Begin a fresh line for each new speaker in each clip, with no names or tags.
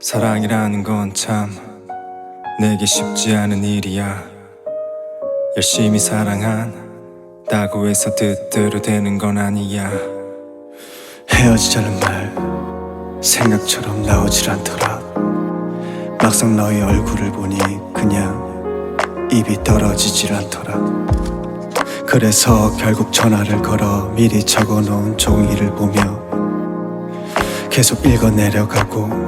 사랑이라는 건 참 내게 쉽지 않은 일이야. 열심히 사랑한다고 해서 뜻대로 되는 건 아니야.
헤어지자는 말 생각처럼 나오질 않더라 막상 너의 얼굴을 보니 그냥 입이 떨어지질 않더라 그래서 결국 전화를 걸어 미리 적어놓은 종이를 보며 계속 읽어 내려가고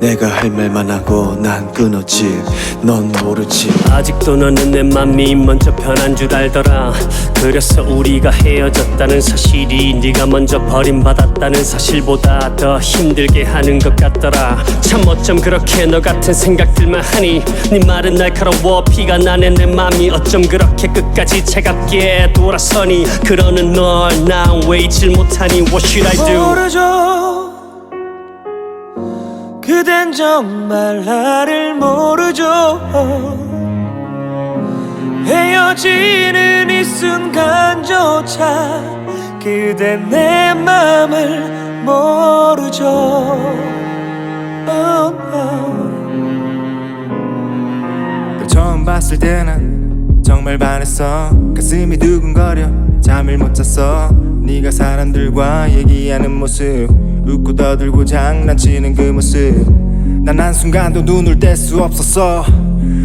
내가 할 말만 하고 난 끊었지. 넌 모르지.
아직도 너는 내 맘이 먼저 변한 줄 알더라. 그래서 우리가 헤어졌다는 사실이 네가 먼저 버림받았다는 사실보다 더 힘들게 하는 것 같더라. 참 어쩜 그렇게 너 같은 생각들만 하니? 네 말은 날카로워. 피가 나네 내 맘이 어쩜 그렇게 끝까지 차갑게 돌아서니? 그러는 널 난 왜 잊질 못하니. What should I do?
모르죠 그댄 정말 나를 모르죠. 헤어지는 이 순간조차 그댄 내 맘을 모르죠. oh,
널 처음 봤을 때는 정말 반했어. 가슴이 두근거려 잠을 못 잤어 네가 사람들과 얘기하는 모습 웃고 떠들고 장난치는 그 모습. 난 한순간도 눈을 뗄 수 없었어.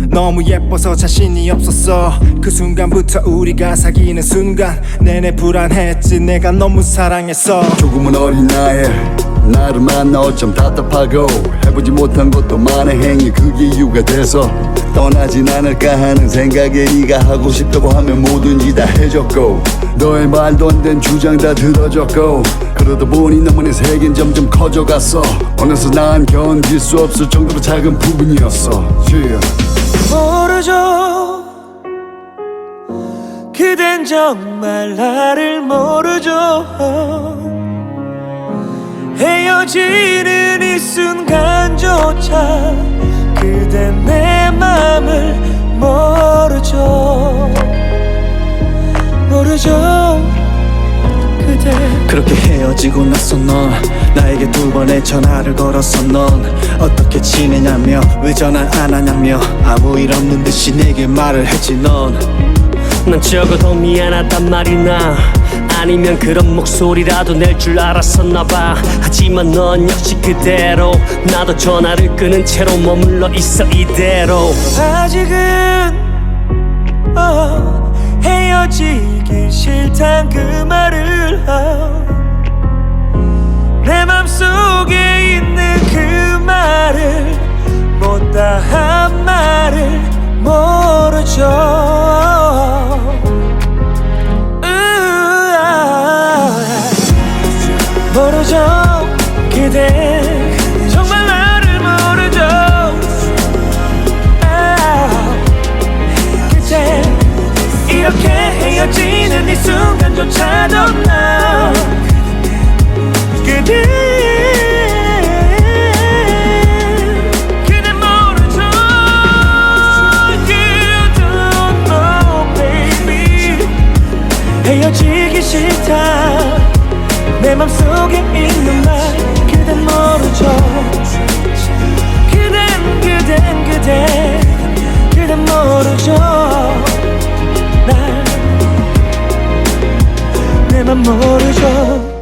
너무 예뻐서 자신이 없었어. 그 순간부터 우리가 사귀는 순간 내내 불안했지. 내가 너무 사랑했어.
조금은 어린 나에 나를 만나 어쩜 답답하고 해보지 못한 것도 많은 행위 그게 이유가 돼서 떠나진 않을까 하는 생각에 네가 하고 싶다고 하면 뭐든지 다 해줬고 너의 말도 안 된 주장 다 들어줬고 그러다 보니 너만의 세계는 점점 커져갔어. 어느새 난 견딜 수 없을 정도로 작은 부분이었어. Yeah.
모르죠. 그댄 정말 나를 모르죠. 헤어지는 이 순간조차 그댄 내 모르죠 그대.
그렇게 헤어지고 나서 넌 나에게 두 번의 전화를 걸었어 넌 어떻게 지내냐며 왜 전화 안 하냐며 아무 일 없는 듯이 내게 말을 했지 넌.
난 적어도 미안하단 말이나 아니면 그런 목소리라도 낼 줄 알았었나 봐. 하지만 넌 역시 그대로 나도 전화를 끊은 채로 머물러 있어 이대로.
아직은 어, 헤어지기 싫단 그 말을 어, 내 맘속에 있는 그 말을 못다 한 말을 모르죠. 모르죠. 그대 순간조차도 나 그대 그대 모르죠 You don't know baby 헤어지기 싫다 내 맘속에 있는 말 모르죠